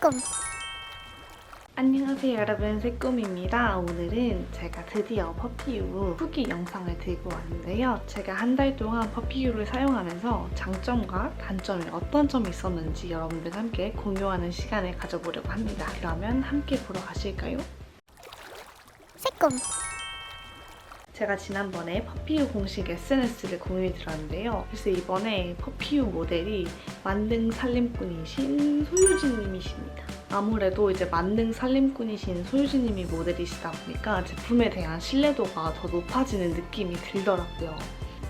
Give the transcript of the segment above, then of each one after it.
새꿈 안녕하세요 여러분. 새꿈입니다. 오늘은 제가 드디어 퍼피유 후기 영상을 들고 왔는데요. 제가 한 달 동안 퍼피유를 사용하면서 장점과 단점이 어떤 점이 있었는지 여러분들과 함께 공유하는 시간을 가져보려고 합니다. 그러면 함께 보러 가실까요? 새꿈 제가 지난번에 퍼피유 공식 SNS를 공유해 드렸는데요. 그래서 이번에 퍼피유 모델이 만능 살림꾼이신 소유진님이십니다. 아무래도 이제 만능 살림꾼이신 소유진님이 모델이시다 보니까 제품에 대한 신뢰도가 더 높아지는 느낌이 들더라고요.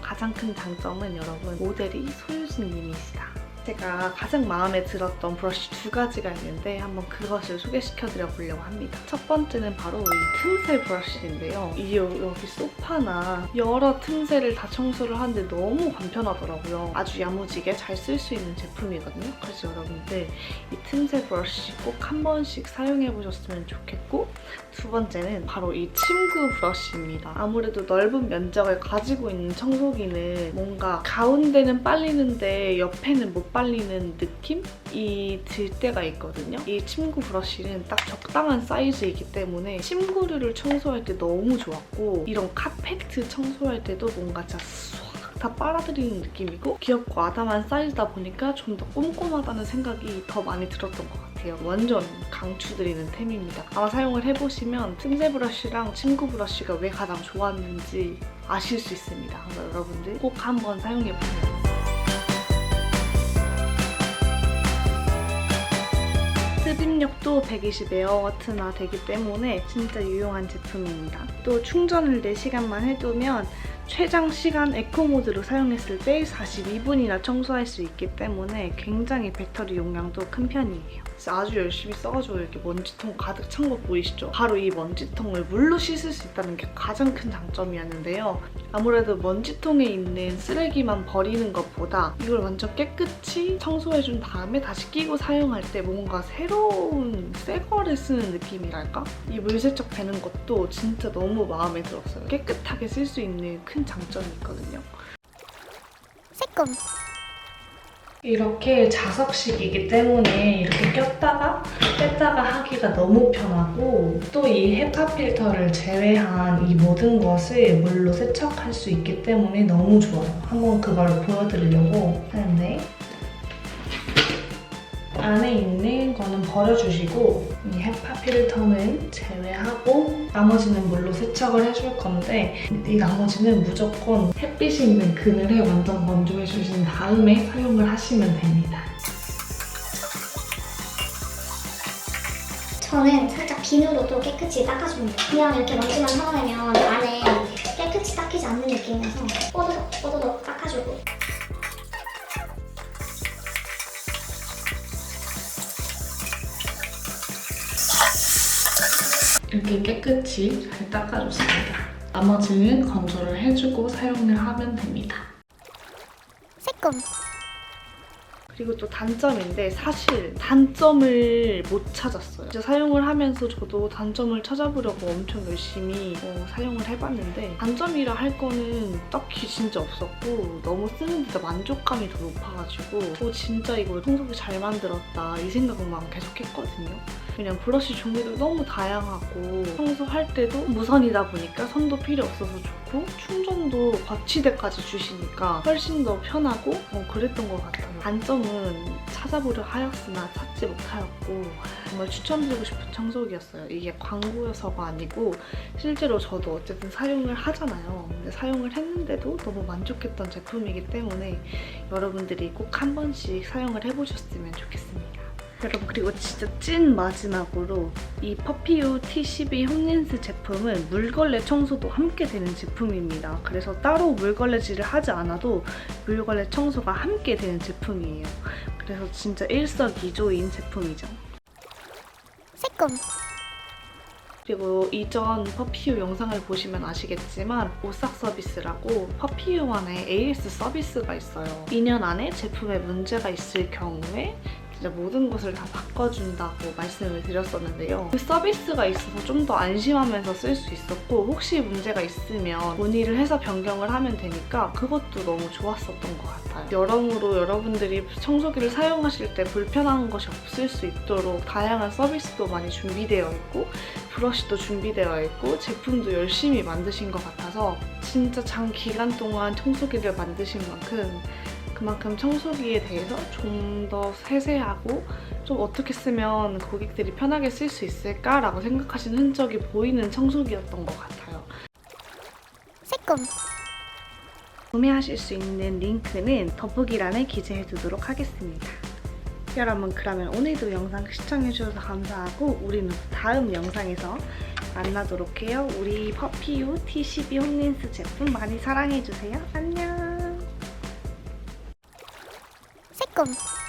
가장 큰 장점은 여러분 모델이 소유진님이시다. 제가 가장 마음에 들었던 브러쉬 두 가지가 있는데 한번 그것을 소개시켜 드려 보려고 합니다. 첫 번째는 바로 이 틈새 브러쉬인데요. 이 여- 여기 소파나 여러 틈새를 다 청소를 하는데 너무 간편하더라고요. 아주 야무지게 잘 쓸 수 있는 제품이거든요. 그래서 여러분들 이 틈새 브러쉬 꼭 한 번씩 사용해 보셨으면 좋겠고 두 번째는 바로 이 침구 브러쉬입니다. 아무래도 넓은 면적을 가지고 있는 청소기는 뭔가 가운데는 빨리는데 옆에는 못 빨리는 느낌이 들 때가 있거든요. 이 침구 브러쉬는 딱 적당한 사이즈이기 때문에 침구류를 청소할 때 너무 좋았고 이런 카페트 청소할 때도 뭔가 진짜 쏙다 빨아들이는 느낌이고 귀엽고 아담한 사이즈다 보니까 좀 더 꼼꼼하다는 생각이 더 많이 들었던 것 같아요. 완전 강추드리는 템입니다. 아마 사용을 해보시면 틈새 브러쉬랑 침구 브러쉬가 왜 가장 좋았는지 아실 수 있습니다. 여러분들 꼭 한번 사용해보세요. 흡입력도 120 에어워트나 되기 때문에 진짜 유용한 제품입니다. 또 충전을 4시간만 해두면 최장 시간 에코 모드로 사용했을 때 42분이나 청소할 수 있기 때문에 굉장히 배터리 용량도 큰 편이에요. 아주 열심히 써가지고 이렇게 먼지통 가득 찬 거 보이시죠? 바로 이 먼지통을 물로 씻을 수 있다는 게 가장 큰 장점이었는데요. 아무래도 먼지통에 있는 쓰레기만 버리는 것보다 이걸 완전 깨끗이 청소해준 다음에 다시 끼고 사용할 때 뭔가 새로운 새 거를 쓰는 느낌이랄까? 이 물세척 되는 것도 진짜 너무 마음에 들었어요. 깨끗하게 쓸 수 있는 큰 장점이 있거든요. 새꿈 이렇게 자석식이기 때문에 이렇게 꼈다가 뺐다가 하기가 너무 편하고 또 이 헤파 필터를 제외한 이 모든 것을 물로 세척할 수 있기 때문에 너무 좋아요. 한번 그걸 보여드리려고 하는데 안에 있는 거는 버려주시고 이 헤파 필터는 제외하고 나머지는 물로 세척을 해줄 건데 이 나머지는 무조건 햇빛이 있는 그늘에 완전 건조해 주신 다음에 사용을 하시면 됩니다. 저는 살짝 비누로도 깨끗이 닦아줍니다 그냥 이렇게 먼지만 털어내면 안에 깨끗이 닦이지 않는 느낌이어서 뽀드덕 뽀드덕 닦아주고 이렇게 깨끗이 잘 닦아줬습니다. 나머지는 건조를 해주고 사용을 하면 됩니다. 새꿈 그리고 또 단점인데 사실 단점을 못 찾았어요. 진짜 사용을 하면서 저도 단점을 찾아보려고 엄청 열심히 어, 사용을 해봤는데 단점이라 할 거는 딱히 진짜 없었고 너무 쓰는데도 만족감이 더 높아가지고 어, 진짜 이거 청소기 잘 만들었다 이 생각만 계속 했거든요. 그냥 브러쉬 종류도 너무 다양하고 청소할 때도 무선이다 보니까 선도 필요 없어서 좋고 충전도 거치대까지 주시니까 훨씬 더 편하고 어, 그랬던 것 같아요. 단점은 찾아보려 하였으나 찾지 못하였고 정말 추천드리고 싶은 청소기였어요. 이게 광고여서가 아니고 실제로 저도 어쨌든 사용을 하잖아요. 근데 사용을 했는데도 너무 만족했던 제품이기 때문에 여러분들이 꼭 한 번씩 사용을 해보셨으면 좋겠습니다. 여러분 그리고 진짜 찐 마지막으로 이 퍼피유 T12 홈린스 제품은 물걸레 청소도 함께 되는 제품입니다. 그래서 따로 물걸레질을 하지 않아도 물걸레 청소가 함께 되는 제품이에요. 그래서 진짜 일석이조인 제품이죠. 새꿈 그리고 이전 퍼피유 영상을 보시면 아시겠지만 오싹 서비스라고 퍼피유만의 AS 서비스가 있어요. 2년 안에 제품에 문제가 있을 경우에 진짜 모든 것을 다 바꿔준다고 말씀을 드렸었는데요. 그 서비스가 있어서 좀 더 안심하면서 쓸 수 있었고 혹시 문제가 있으면 문의를 해서 변경을 하면 되니까 그것도 너무 좋았었던 것 같아요. 여러모로 여러분들이 청소기를 사용하실 때 불편한 것이 없을 수 있도록 다양한 서비스도 많이 준비되어 있고 브러쉬도 준비되어 있고 제품도 열심히 만드신 것 같아서 진짜 장 기간 동안 청소기를 만드신 만큼 그만큼 청소기에 대해서 좀 더 세세하고 좀 어떻게 쓰면 고객들이 편하게 쓸 수 있을까라고 생각하신 흔적이 보이는 청소기였던 것 같아요. 새콤. 구매하실 수 있는 링크는 더보기란에 기재해 두도록 하겠습니다. 여러분 그러면 오늘도 영상 시청해주셔서 감사하고 우리는 또 다음 영상에서 만나도록 해요. 우리 퍼피유 T12 홈린스 제품 많이 사랑해주세요. 안녕! 새콤.